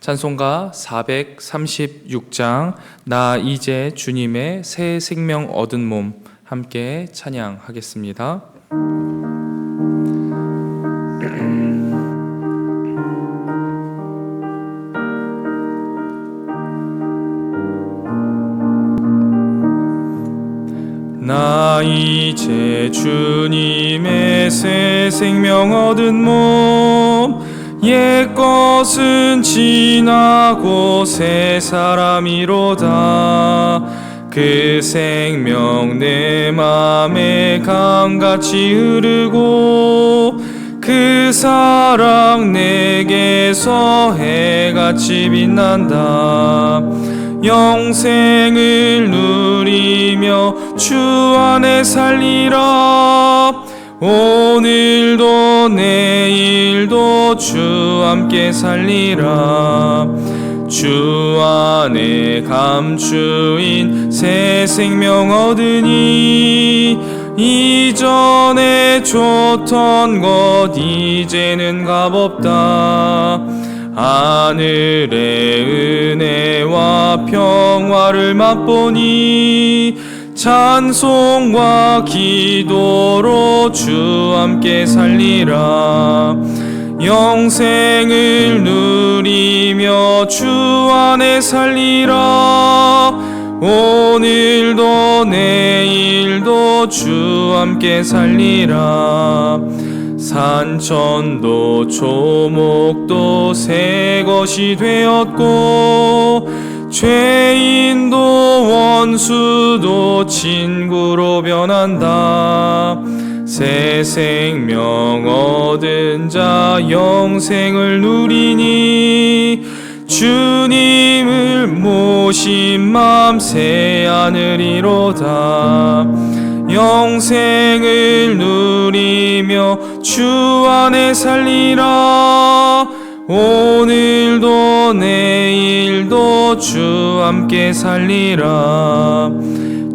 찬송가 436장 나 이제 주님의 새 생명 얻은 몸 함께 찬양하겠습니다. 나 이제 주님의 새 생명 얻은 몸 옛 것은 지나고 새 사람이로다. 그 생명 내 맘에 강같이 흐르고 그 사랑 내게서 해같이 빛난다. 영생을 누리며 주 안에 살리라 오늘도 내일도 주 함께 살리라. 주 안에 감추인 새 생명 얻으니 이전에 줬던 것 이제는 값없다. 하늘의 은혜와 평화를 맛보니 찬송과 기도로 주 함께 살리라. 영생을 누리며 주 안에 살리라. 오늘도 내일도 주 함께 살리라. 산천도 조목도 새 것이 되었고 죄인도 원수도 친구로 변한다. 새 생명 얻은 자 영생을 누리니. 주님을 모신 맘 새 하늘이로다. 영생을 누리며 주 안에 살리라. 오늘도 내일도 주 함께 살리라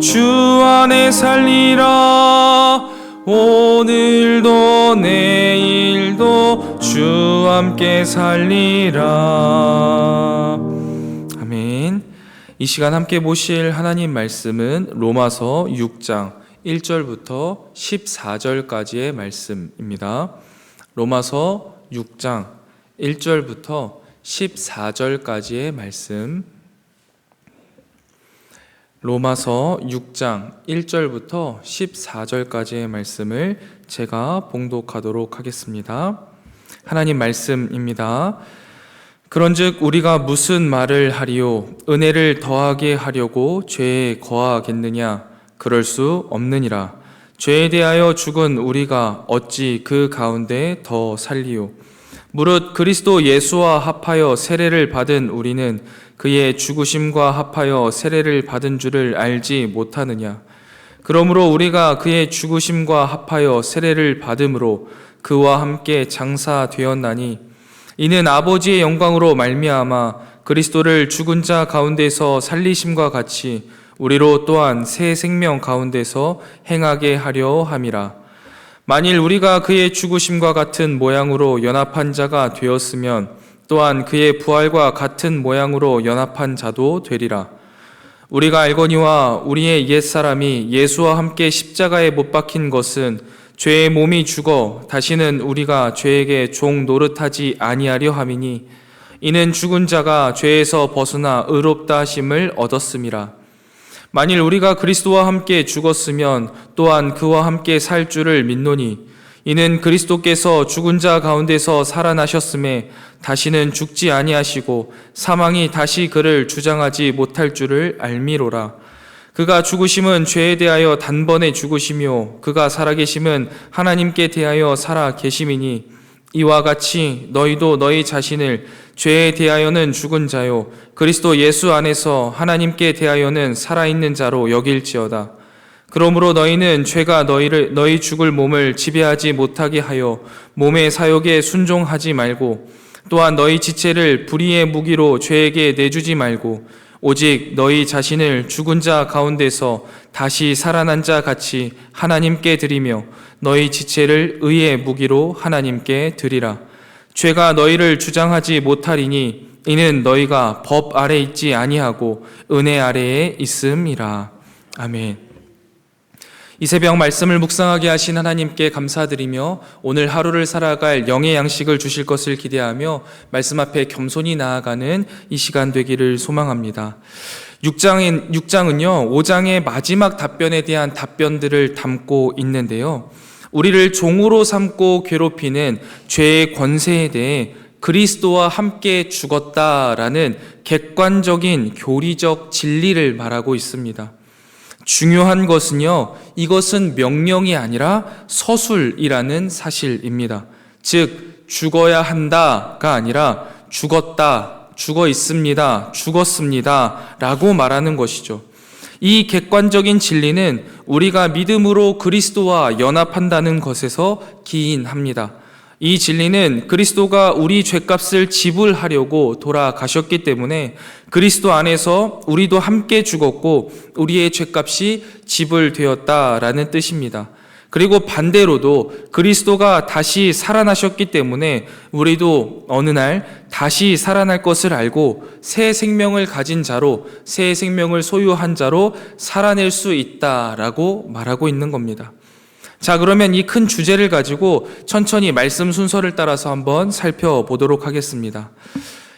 주 안에 살리라 오늘도 내일도 주 함께 살리라 아멘 이 시간 함께 보실 하나님 말씀은 로마서 6장 1절부터 14절까지의 말씀입니다. 로마서 6장 1절부터 14절까지의 말씀. 로마서 6장 1절부터 14절까지의 말씀을 제가 봉독하도록 하겠습니다. 하나님 말씀입니다. 그런즉 우리가 무슨 말을 하리요 은혜를 더하게 하려고 죄에 거하겠느냐 그럴 수 없느니라 죄에 대하여 죽은 우리가 어찌 그 가운데 더 살리요 무릇 그리스도 예수와 합하여 세례를 받은 우리는 그의 죽으심과 합하여 세례를 받은 줄을 알지 못하느냐 그러므로 우리가 그의 죽으심과 합하여 세례를 받음으로 그와 함께 장사되었나니 이는 아버지의 영광으로 말미암아 그리스도를 죽은 자 가운데서 살리심과 같이 우리로 또한 새 생명 가운데서 행하게 하려 함이라. 만일 우리가 그의 죽으심과 같은 모양으로 연합한 자가 되었으면 또한 그의 부활과 같은 모양으로 연합한 자도 되리라. 우리가 알거니와 우리의 옛 사람이 예수와 함께 십자가에 못 박힌 것은 죄의 몸이 죽어 다시는 우리가 죄에게 종 노릇하지 아니하려 함이니 이는 죽은 자가 죄에서 벗어나 의롭다 하심을 얻었음이라. 만일 우리가 그리스도와 함께 죽었으면 또한 그와 함께 살 줄을 믿노니 이는 그리스도께서 죽은 자 가운데서 살아나셨음에 다시는 죽지 아니하시고 사망이 다시 그를 주장하지 못할 줄을 알미로라. 그가 죽으심은 죄에 대하여 단번에 죽으시며 그가 살아계심은 하나님께 대하여 살아 계심이니 이와 같이 너희도 너희 자신을 죄에 대하여는 죽은 자요 그리스도 예수 안에서 하나님께 대하여는 살아있는 자로 여길지어다. 그러므로 너희는 죄가 너희를 너희 죽을 몸을 지배하지 못하게 하여 몸의 사욕에 순종하지 말고 또한 너희 지체를 불의의 무기로 죄에게 내주지 말고 오직 너희 자신을 죽은 자 가운데서 다시 살아난 자 같이 하나님께 드리며 너희 지체를 의의 무기로 하나님께 드리라. 죄가 너희를 주장하지 못하리니 이는 너희가 법 아래 있지 아니하고 은혜 아래에 있음이라. 아멘. 이 새벽 말씀을 묵상하게 하신 하나님께 감사드리며 오늘 하루를 살아갈 영의 양식을 주실 것을 기대하며 말씀 앞에 겸손히 나아가는 이 시간 되기를 소망합니다. 6장은, 6장은요, 5장의 마지막 답변에 대한 답변들을 담고 있는데요. 우리를 종으로 삼고 괴롭히는 죄의 권세에 대해 그리스도와 함께 죽었다라는 객관적인 교리적 진리를 말하고 있습니다. 중요한 것은요, 이것은 명령이 아니라 서술이라는 사실입니다. 즉, 죽어야 한다가 아니라 죽었다, 죽어 있습니다, 죽었습니다, 라고 말하는 것이죠. 이 객관적인 진리는 우리가 믿음으로 그리스도와 연합한다는 것에서 기인합니다. 이 진리는 그리스도가 우리 죄값을 지불하려고 돌아가셨기 때문에 그리스도 안에서 우리도 함께 죽었고 우리의 죄값이 지불 되었다라는 뜻입니다. 그리고 반대로도 그리스도가 다시 살아나셨기 때문에 우리도 어느 날 다시 살아날 것을 알고 새 생명을 가진 자로 새 생명을 소유한 자로 살아낼 수 있다라고 말하고 있는 겁니다. 자, 그러면 이 큰 주제를 가지고 천천히 말씀 순서를 따라서 한번 살펴보도록 하겠습니다.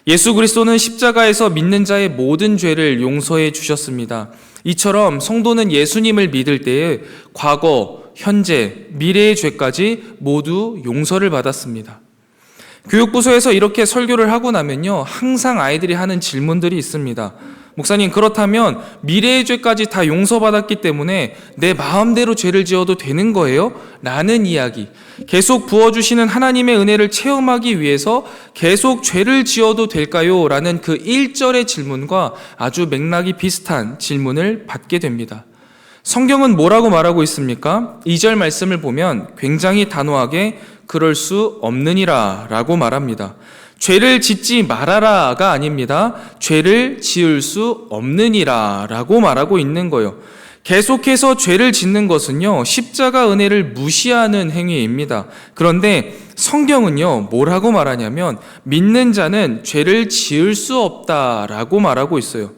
예수 그리스도는 십자가에서 믿는 자의 모든 죄를 용서해 주셨습니다. 이처럼 성도는 예수님을 믿을 때에 과거, 현재, 미래의 죄까지 모두 용서를 받았습니다. 교육부서에서 이렇게 설교를 하고 나면요, 항상 아이들이 하는 질문들이 있습니다. 목사님, 그렇다면 미래의 죄까지 다 용서받았기 때문에 내 마음대로 죄를 지어도 되는 거예요? 라는 이야기. 계속 부어주시는 하나님의 은혜를 체험하기 위해서 계속 죄를 지어도 될까요? 라는 그 1절의 질문과 아주 맥락이 비슷한 질문을 받게 됩니다. 성경은 뭐라고 말하고 있습니까? 2절 말씀을 보면 굉장히 단호하게 그럴 수 없느니라 라고 말합니다. 죄를 짓지 말아라가 아닙니다. 죄를 지을 수 없느니라 라고 말하고 있는 거예요. 계속해서 죄를 짓는 것은요, 십자가 은혜를 무시하는 행위입니다. 그런데 성경은요, 뭐라고 말하냐면, 믿는 자는 죄를 지을 수 없다라고 말하고 있어요.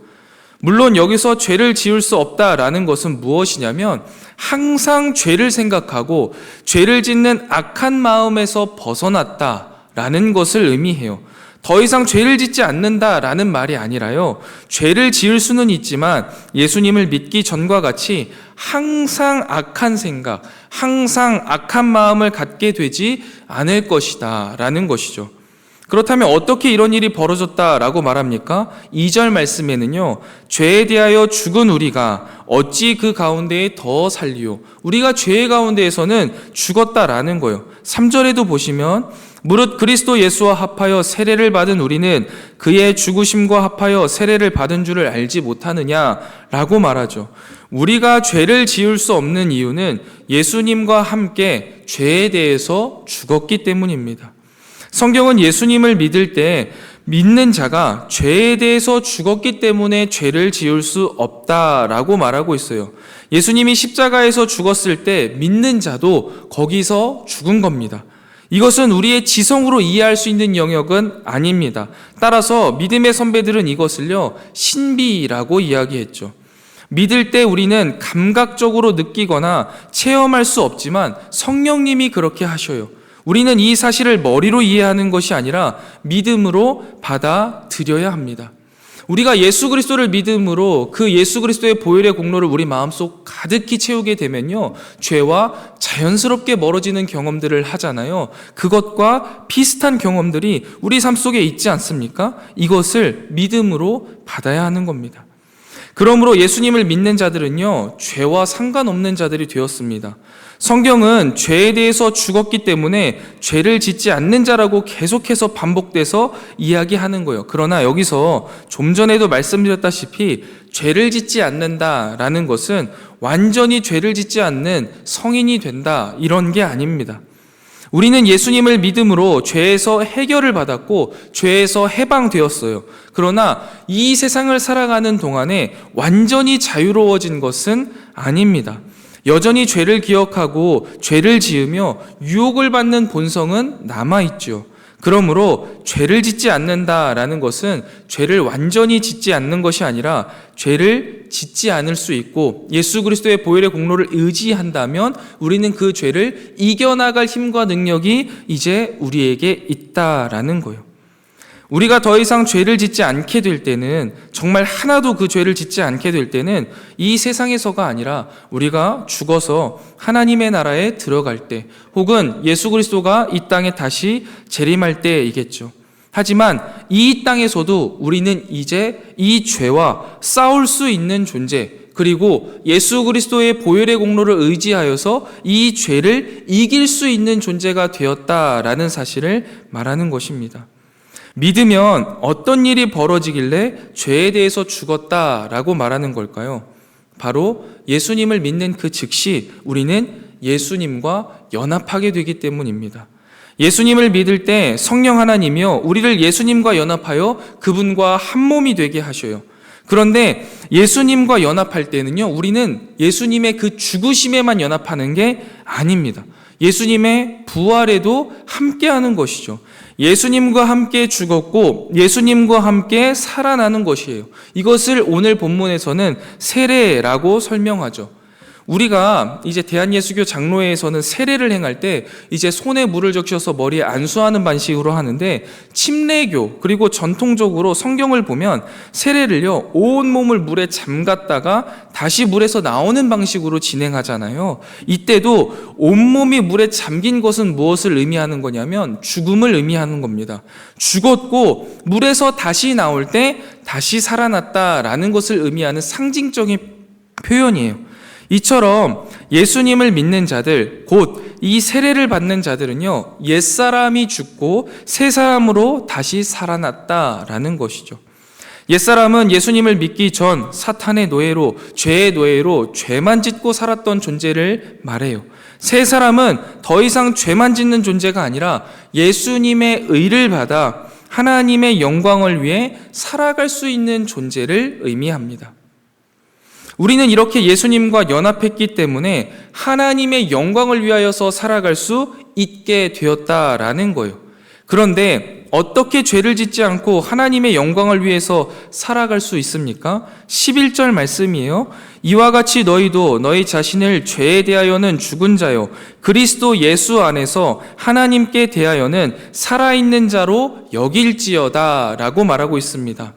물론 여기서 죄를 지을 수 없다라는 것은 무엇이냐면, 항상 죄를 생각하고, 죄를 짓는 악한 마음에서 벗어났다. 라는 것을 의미해요. 더 이상 죄를 짓지 않는다 라는 말이 아니라요. 죄를 지을 수는 있지만 예수님을 믿기 전과 같이 항상 악한 생각, 항상 악한 마음을 갖게 되지 않을 것이다. 라는 것이죠. 그렇다면 어떻게 이런 일이 벌어졌다라고 말합니까? 2절 말씀에는요, 죄에 대하여 죽은 우리가 어찌 그 가운데에 더 살리요? 우리가 죄 가운데에서는 죽었다라는 거예요. 3절에도 보시면, 무릇 그리스도 예수와 합하여 세례를 받은 우리는 그의 죽으심과 합하여 세례를 받은 줄을 알지 못하느냐라고 말하죠. 우리가 죄를 지을 수 없는 이유는 예수님과 함께 죄에 대해서 죽었기 때문입니다. 성경은 예수님을 믿을 때 믿는 자가 죄에 대해서 죽었기 때문에 죄를 지을 수 없다라고 말하고 있어요. 예수님이 십자가에서 죽었을 때 믿는 자도 거기서 죽은 겁니다. 이것은 우리의 지성으로 이해할 수 있는 영역은 아닙니다. 따라서 믿음의 선배들은 이것을요, 신비라고 이야기했죠. 믿을 때 우리는 감각적으로 느끼거나 체험할 수 없지만 성령님이 그렇게 하셔요. 우리는 이 사실을 머리로 이해하는 것이 아니라 믿음으로 받아들여야 합니다. 우리가 예수 그리스도를 믿음으로 그 예수 그리스도의 보혈의 공로를 우리 마음속 가득히 채우게 되면요. 죄와 자연스럽게 멀어지는 경험들을 하잖아요. 그것과 비슷한 경험들이 우리 삶 속에 있지 않습니까? 이것을 믿음으로 받아야 하는 겁니다. 그러므로 예수님을 믿는 자들은요, 죄와 상관없는 자들이 되었습니다. 성경은 죄에 대해서 죽었기 때문에 죄를 짓지 않는 자라고 계속해서 반복돼서 이야기하는 거예요. 그러나 여기서 좀 전에도 말씀드렸다시피 죄를 짓지 않는다라는 것은 완전히 죄를 짓지 않는 성인이 된다 이런 게 아닙니다. 우리는 예수님을 믿음으로 죄에서 해결을 받았고 죄에서 해방되었어요. 그러나 이 세상을 살아가는 동안에 완전히 자유로워진 것은 아닙니다. 여전히 죄를 기억하고 죄를 지으며 유혹을 받는 본성은 남아있죠. 그러므로 죄를 짓지 않는다라는 것은 죄를 완전히 짓지 않는 것이 아니라 죄를 짓지 않을 수 있고 예수 그리스도의 보혈의 공로를 의지한다면 우리는 그 죄를 이겨나갈 힘과 능력이 이제 우리에게 있다라는 거예요. 우리가 더 이상 죄를 짓지 않게 될 때는 정말 하나도 그 죄를 짓지 않게 될 때는 이 세상에서가 아니라 우리가 죽어서 하나님의 나라에 들어갈 때 혹은 예수 그리스도가 이 땅에 다시 재림할 때이겠죠. 하지만 이 땅에서도 우리는 이제 이 죄와 싸울 수 있는 존재 그리고 예수 그리스도의 보혈의 공로를 의지하여서 이 죄를 이길 수 있는 존재가 되었다라는 사실을 말하는 것입니다. 믿으면 어떤 일이 벌어지길래 죄에 대해서 죽었다라고 말하는 걸까요? 바로 예수님을 믿는 그 즉시 우리는 예수님과 연합하게 되기 때문입니다. 예수님을 믿을 때 성령 하나님이요, 우리를 예수님과 연합하여 그분과 한 몸이 되게 하셔요. 그런데 예수님과 연합할 때는요, 우리는 예수님의 그 죽으심에만 연합하는 게 아닙니다. 예수님의 부활에도 함께하는 것이죠. 예수님과 함께 죽었고 예수님과 함께 살아나는 것이에요. 이것을 오늘 본문에서는 세례라고 설명하죠. 우리가 이제 대한예수교 장로회에서는 세례를 행할 때 이제 손에 물을 적셔서 머리에 안수하는 방식으로 하는데 침례교 그리고 전통적으로 성경을 보면 세례를요 온 몸을 물에 잠갔다가 다시 물에서 나오는 방식으로 진행하잖아요. 이때도 온 몸이 물에 잠긴 것은 무엇을 의미하는 거냐면 죽음을 의미하는 겁니다. 죽었고 물에서 다시 나올 때 다시 살아났다라는 것을 의미하는 상징적인 표현이에요. 이처럼 예수님을 믿는 자들, 곧 이 세례를 받는 자들은요, 옛사람이 죽고 새 사람으로 다시 살아났다라는 것이죠. 옛사람은 예수님을 믿기 전 사탄의 노예로, 죄의 노예로 죄만 짓고 살았던 존재를 말해요. 새 사람은 더 이상 죄만 짓는 존재가 아니라 예수님의 의를 받아 하나님의 영광을 위해 살아갈 수 있는 존재를 의미합니다. 우리는 이렇게 예수님과 연합했기 때문에 하나님의 영광을 위하여서 살아갈 수 있게 되었다라는 거예요. 그런데 어떻게 죄를 짓지 않고 하나님의 영광을 위해서 살아갈 수 있습니까? 11절 말씀이에요. 이와 같이 너희도 너희 자신을 죄에 대하여는 죽은 자요. 그리스도 예수 안에서 하나님께 대하여는 살아있는 자로 여길지어다 라고 말하고 있습니다.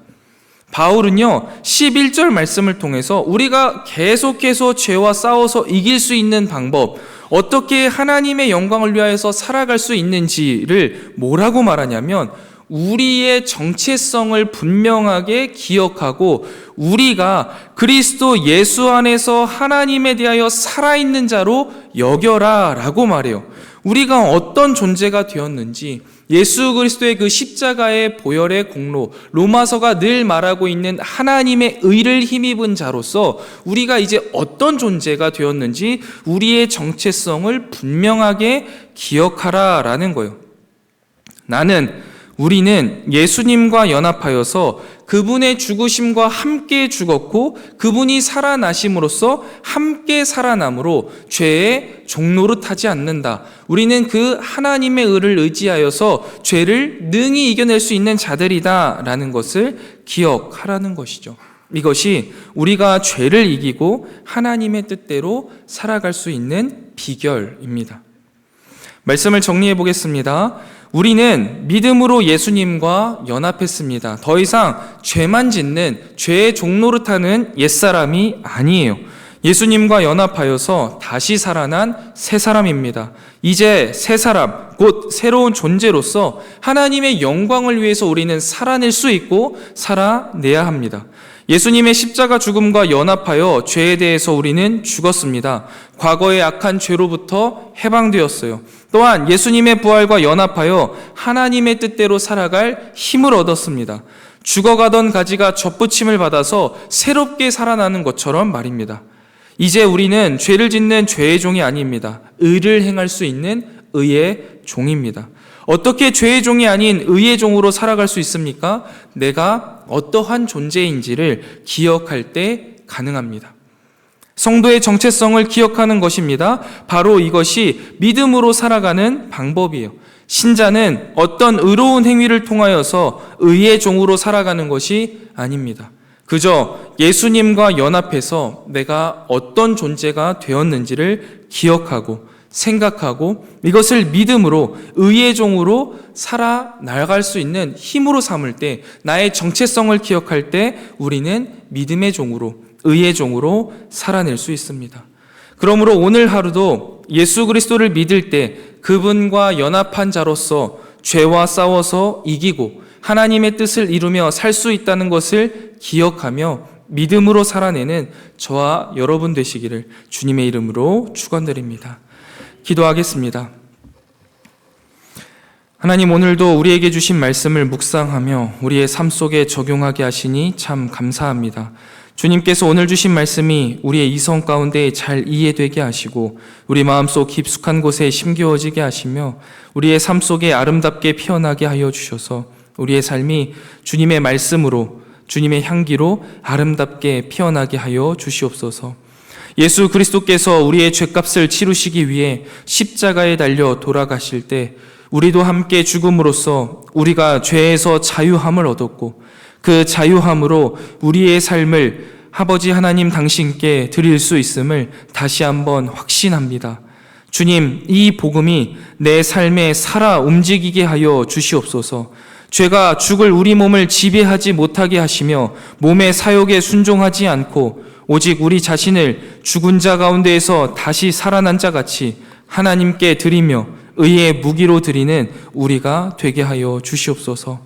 바울은요, 11절 말씀을 통해서 우리가 계속해서 죄와 싸워서 이길 수 있는 방법, 어떻게 하나님의 영광을 위하여서 살아갈 수 있는지를 뭐라고 말하냐면, 우리의 정체성을 분명하게 기억하고 우리가 그리스도 예수 안에서 하나님에 대하여 살아있는 자로 여겨라 라고 말해요. 우리가 어떤 존재가 되었는지, 예수 그리스도의 그 십자가의 보혈의 공로, 로마서가 늘 말하고 있는 하나님의 의를 힘입은 자로서 우리가 이제 어떤 존재가 되었는지 우리의 정체성을 분명하게 기억하라라는 거예요. 나는 우리는 예수님과 연합하여서 그분의 죽으심과 함께 죽었고 그분이 살아나심으로써 함께 살아남으로 죄의 종노릇 하지 않는다. 우리는 그 하나님의 의를 의지하여서 죄를 능히 이겨낼 수 있는 자들이다라는 것을 기억하라는 것이죠. 이것이 우리가 죄를 이기고 하나님의 뜻대로 살아갈 수 있는 비결입니다. 말씀을 정리해 보겠습니다. 우리는 믿음으로 예수님과 연합했습니다. 더 이상 죄만 짓는 죄의 종노릇하는 옛사람이 아니에요. 예수님과 연합하여서 다시 살아난 새 사람입니다. 이제 새 사람, 곧 새로운 존재로서 하나님의 영광을 위해서 우리는 살아낼 수 있고 살아내야 합니다. 예수님의 십자가 죽음과 연합하여 죄에 대해서 우리는 죽었습니다. 과거의 악한 죄로부터 해방되었어요. 또한 예수님의 부활과 연합하여 하나님의 뜻대로 살아갈 힘을 얻었습니다. 죽어가던 가지가 접붙임을 받아서 새롭게 살아나는 것처럼 말입니다. 이제 우리는 죄를 짓는 죄의 종이 아닙니다. 의를 행할 수 있는 의의 종입니다. 어떻게 죄의 종이 아닌 의의 종으로 살아갈 수 있습니까? 내가 어떠한 존재인지를 기억할 때 가능합니다. 성도의 정체성을 기억하는 것입니다. 바로 이것이 믿음으로 살아가는 방법이에요. 신자는 어떤 의로운 행위를 통하여서 의의 종으로 살아가는 것이 아닙니다. 그저 예수님과 연합해서 내가 어떤 존재가 되었는지를 기억하고 생각하고 이것을 믿음으로 의의 종으로 살아 나갈 수 있는 힘으로 삼을 때 나의 정체성을 기억할 때 우리는 믿음의 종으로 의의 종으로 살아낼 수 있습니다. 그러므로 오늘 하루도 예수 그리스도를 믿을 때 그분과 연합한 자로서 죄와 싸워서 이기고 하나님의 뜻을 이루며 살 수 있다는 것을 기억하며 믿음으로 살아내는 저와 여러분 되시기를 주님의 이름으로 축원드립니다. 기도하겠습니다. 하나님 오늘도 우리에게 주신 말씀을 묵상하며 우리의 삶 속에 적용하게 하시니 참 감사합니다. 주님께서 오늘 주신 말씀이 우리의 이성 가운데 잘 이해되게 하시고 우리 마음속 깊숙한 곳에 심겨워지게 하시며 우리의 삶 속에 아름답게 피어나게 하여 주셔서 우리의 삶이 주님의 말씀으로 주님의 향기로 아름답게 피어나게 하여 주시옵소서. 예수 그리스도께서 우리의 죄값을 치루시기 위해 십자가에 달려 돌아가실 때 우리도 함께 죽음으로써 우리가 죄에서 자유함을 얻었고 그 자유함으로 우리의 삶을 아버지 하나님 당신께 드릴 수 있음을 다시 한번 확신합니다. 주님, 이 복음이 내 삶에 살아 움직이게 하여 주시옵소서. 죄가 죽을 우리 몸을 지배하지 못하게 하시며 몸의 사욕에 순종하지 않고 오직 우리 자신을 죽은 자 가운데에서 다시 살아난 자 같이 하나님께 드리며 의의 무기로 드리는 우리가 되게 하여 주시옵소서.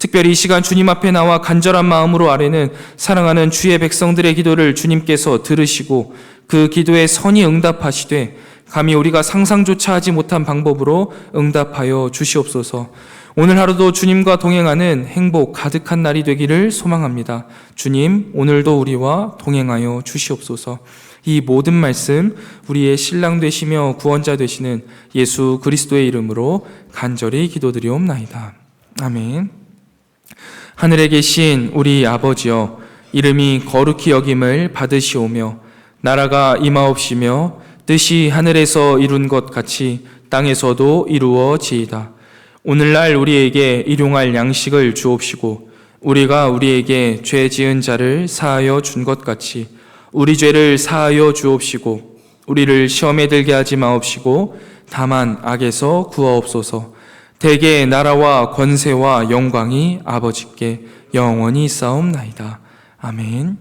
특별히 이 시간 주님 앞에 나와 간절한 마음으로 아뢰는 사랑하는 주의 백성들의 기도를 주님께서 들으시고 그 기도에 선이 응답하시되 감히 우리가 상상조차 하지 못한 방법으로 응답하여 주시옵소서. 오늘 하루도 주님과 동행하는 행복 가득한 날이 되기를 소망합니다. 주님, 오늘도 우리와 동행하여 주시옵소서. 이 모든 말씀 우리의 신랑 되시며 구원자 되시는 예수 그리스도의 이름으로 간절히 기도드리옵나이다. 아멘. 하늘에 계신 우리 아버지여 이름이 거룩히 여김을 받으시오며 나라가 임하옵시며 뜻이 하늘에서 이룬 것 같이 땅에서도 이루어지이다. 오늘날 우리에게 일용할 양식을 주옵시고 우리가 우리에게 죄 지은 자를 사하여 준 것 같이 우리 죄를 사하여 주옵시고 우리를 시험에 들게 하지 마옵시고 다만 악에서 구하옵소서 대개 나라와 권세와 영광이 아버지께 영원히 싸움나이다. 아멘.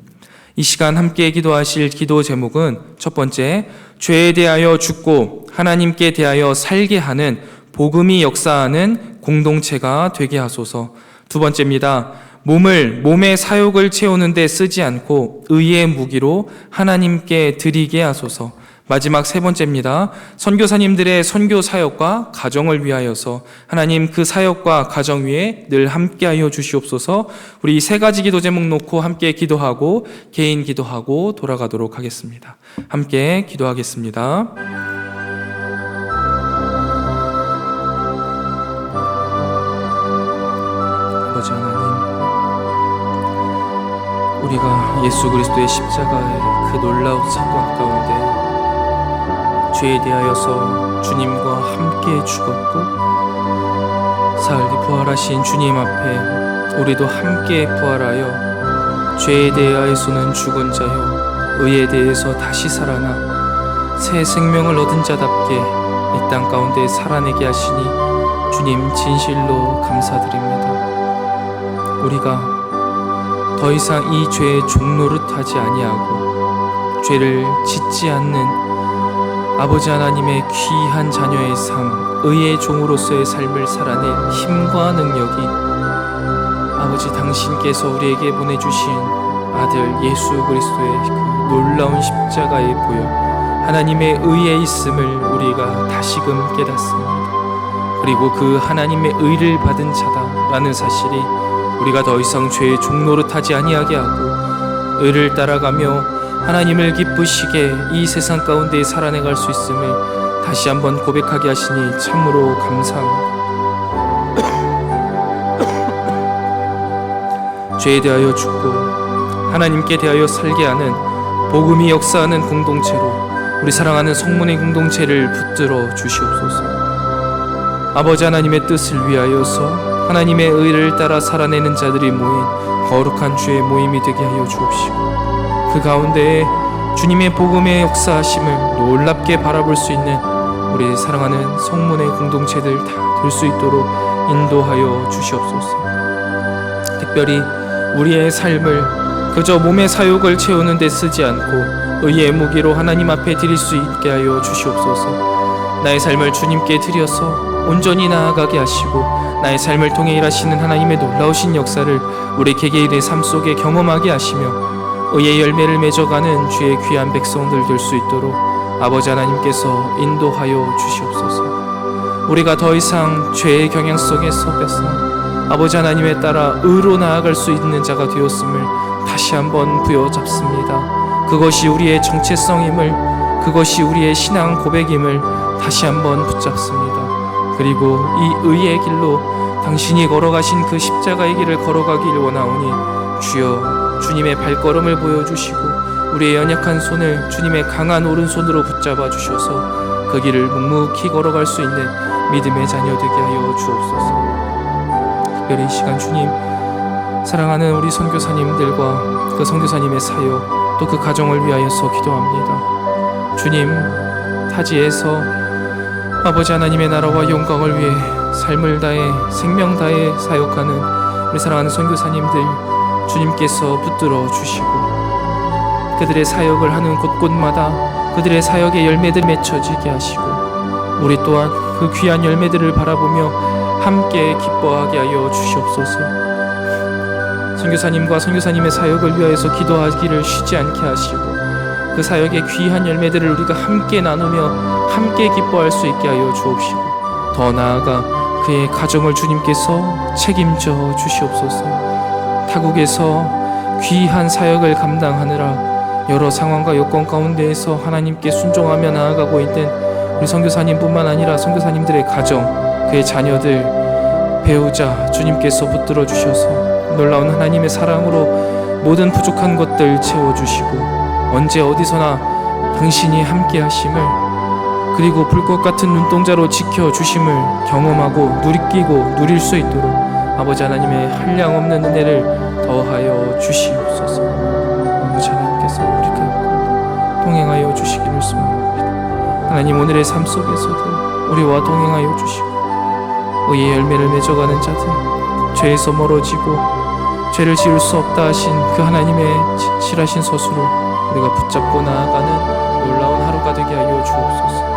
이 시간 함께 기도하실 기도 제목은 첫 번째, 죄에 대하여 죽고 하나님께 대하여 살게 하는 복음이 역사하는 공동체가 되게 하소서. 두 번째입니다. 몸을 몸의 사욕을 채우는데 쓰지 않고 의의 무기로 하나님께 드리게 하소서. 마지막 세 번째입니다. 선교사님들의 선교 사역과 가정을 위하여서 하나님 그 사역과 가정 위에 늘 함께하여 주시옵소서. 우리 세 가지 기도 제목 놓고 함께 기도하고 개인 기도하고 돌아가도록 하겠습니다. 함께 기도하겠습니다. 우리가 예수 그리스도의 십자가의 그 놀라운 사건 가운데 죄에 대하여서 주님과 함께 죽었고 뒤 부활하신 주님 앞에 우리도 함께 부활하여 죄에 대하여서는 죽은 자요 의에 대해서 다시 살아나 새 생명을 얻은 자답게 이 땅 가운데 살아내게 하시니 주님 진실로 감사드립니다. 우리가 더 이상 이 죄의 종노릇하지 아니하고 죄를 짓지 않는 아버지 하나님의 귀한 자녀의 삶, 의의 종으로서의 삶을 살아낼 힘과 능력이 아버지 당신께서 우리에게 보내주신 아들 예수 그리스도의 그 놀라운 십자가에 보여 하나님의 의에 있음을 우리가 다시금 깨닫습니다. 그리고 그 하나님의 의를 받은 자다라는 사실이 우리가 더 이상 죄의 종노릇 하지 아니하게 하고 의를 따라가며 하나님을 기쁘시게 이 세상 가운데 살아내갈 수 있음을 다시 한번 고백하게 하시니 참으로 감사합니다. 죄에 대하여 죽고 하나님께 대하여 살게 하는 복음이 역사하는 공동체로 우리 사랑하는 성문의 공동체를 붙들어 주시옵소서. 아버지 하나님의 뜻을 위하여서 하나님의 의를 따라 살아내는 자들이 모인 거룩한 주의 모임이 되게 하여 주옵시고 그 가운데에 주님의 복음의 역사하심을 놀랍게 바라볼 수 있는 우리 사랑하는 성문의 공동체들 다 될 수 있도록 인도하여 주시옵소서. 특별히 우리의 삶을 그저 몸의 사욕을 채우는 데 쓰지 않고 의의 무기로 하나님 앞에 드릴 수 있게 하여 주시옵소서. 나의 삶을 주님께 드려서 온전히 나아가게 하시고 나의 삶을 통해 일하시는 하나님의 놀라우신 역사를 우리 개개인의 삶 속에 경험하게 하시며 의의 열매를 맺어가는 주의 귀한 백성들 될 수 있도록 아버지 하나님께서 인도하여 주시옵소서. 우리가 더 이상 죄의 경향 속에서 뺏어 아버지 하나님에 따라 의로 나아갈 수 있는 자가 되었음을 다시 한번 부여잡습니다. 그것이 우리의 정체성임을 그것이 우리의 신앙 고백임을 다시 한번 붙잡습니다. 그리고 이 의의 길로 당신이 걸어가신 그 십자가의 길을 걸어가길 원하오니 주여 주님의 발걸음을 보여주시고 우리의 연약한 손을 주님의 강한 오른손으로 붙잡아 주셔서 그 길을 묵묵히 걸어갈 수 있는 믿음의 자녀 되게 하여 주옵소서. 특별히 이 시간 주님 사랑하는 우리 선교사님들과 그 선교사님의 사역 또 그 가정을 위하여서 기도합니다. 주님 타지에서 아버지 하나님의 나라와 영광을 위해 삶을 다해 생명 다해 사역하는 우리 사랑하는 선교사님들 주님께서 붙들어 주시고 그들의 사역을 하는 곳곳마다 그들의 사역의 열매들 맺혀지게 하시고 우리 또한 그 귀한 열매들을 바라보며 함께 기뻐하게 하여 주시옵소서. 선교사님과 선교사님의 사역을 위하여서 기도하기를 쉬지 않게 하시고 그 사역의 귀한 열매들을 우리가 함께 나누며 함께 기뻐할 수 있게 하여 주옵시고 더 나아가 그의 가정을 주님께서 책임져 주시옵소서. 타국에서 귀한 사역을 감당하느라 여러 상황과 여건 가운데에서 하나님께 순종하며 나아가고 있는 우리 선교사님뿐만 아니라 선교사님들의 가정, 그의 자녀들, 배우자 주님께서 붙들어 주셔서 놀라운 하나님의 사랑으로 모든 부족한 것들 채워 주시고 언제 어디서나 당신이 함께 하심을 그리고 불꽃 같은 눈동자로 지켜 주심을 경험하고 누리끼고 누릴 수 있도록 아버지 하나님의 한량 없는 은혜를 더하여 주시옵소서. 아버지 하나님께서 우리 가운데 동행하여 주시기를 소망합니다. 하나님 오늘의 삶 속에서도 우리와 동행하여 주시고 의의 열매를 맺어가는 자들 죄에서 멀어지고 죄를 지을 수 없다 하신 그 하나님의 진실하신 서술을 우리가 붙잡고 나아가는 놀라운 하루가 되게 하여 주옵소서.